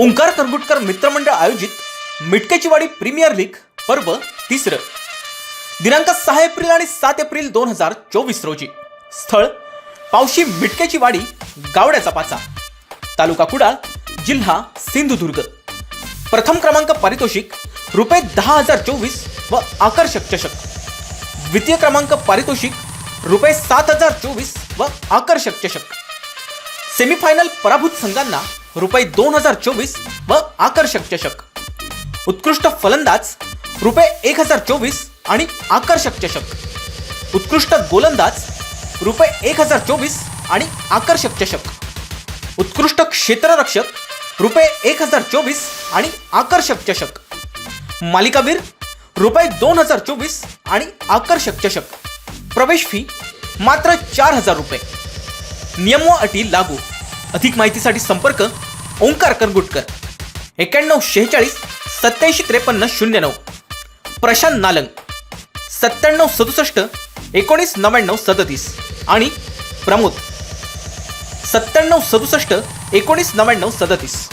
ओंकार करगुटकर मित्रमंडळ आयोजित मिटकेची वाडी प्रीमियर लीग पर्व तिसरं. दिनांक सहा एप्रिल आणि सात एप्रिल दोन हजार चोवीस रोजी. स्थळ पावशी मिटकेची वाडी गावड्याचा पाचा. तालुका कुडाळ जिल्हा सिंधुदुर्ग. प्रथम क्रमांक पारितोषिक रुपये दहा हजार चोवीस व आकर्षक चषक. द्वितीय क्रमांक पारितोषिक रुपये सात हजार चोवीस व आकर्षक चषक. सेमीफायनल पराभूत संघांना रुपये दोन हजार चोवीस व आकर्षक चषक. उत्कृष्ट फलंदाज रुपये एक हजार चोवीस आणि आकर्षक चषक. उत्कृष्ट गोलंदाज रुपये एक हजार चोवीस आणि आकर्षक चषक. उत्कृष्ट क्षेत्ररक्षक रुपये एक हजार चोवीस आणि आकर्षक चषक. मालिकावीर रुपये दोन हजार चोवीस आणि आकर्षक चषक. प्रवेश फी मात्र चार हजार रुपये. नियम व अटी लागू. अधिक माहितीसाठी संपर्क ओंकार करगुटकर. एक्याण्णव शेहेचाळीस सत्याऐंशी त्रेपन्न शून्य नऊ. प्रशांत नालंग सत्त्याण्णव सदुसष्ट एकोणीस नव्याण्णव सदतीस. आणि प्रमोद सत्त्याण्णव सदुसष्ट एकोणीस नव्याण्णव सदतीस.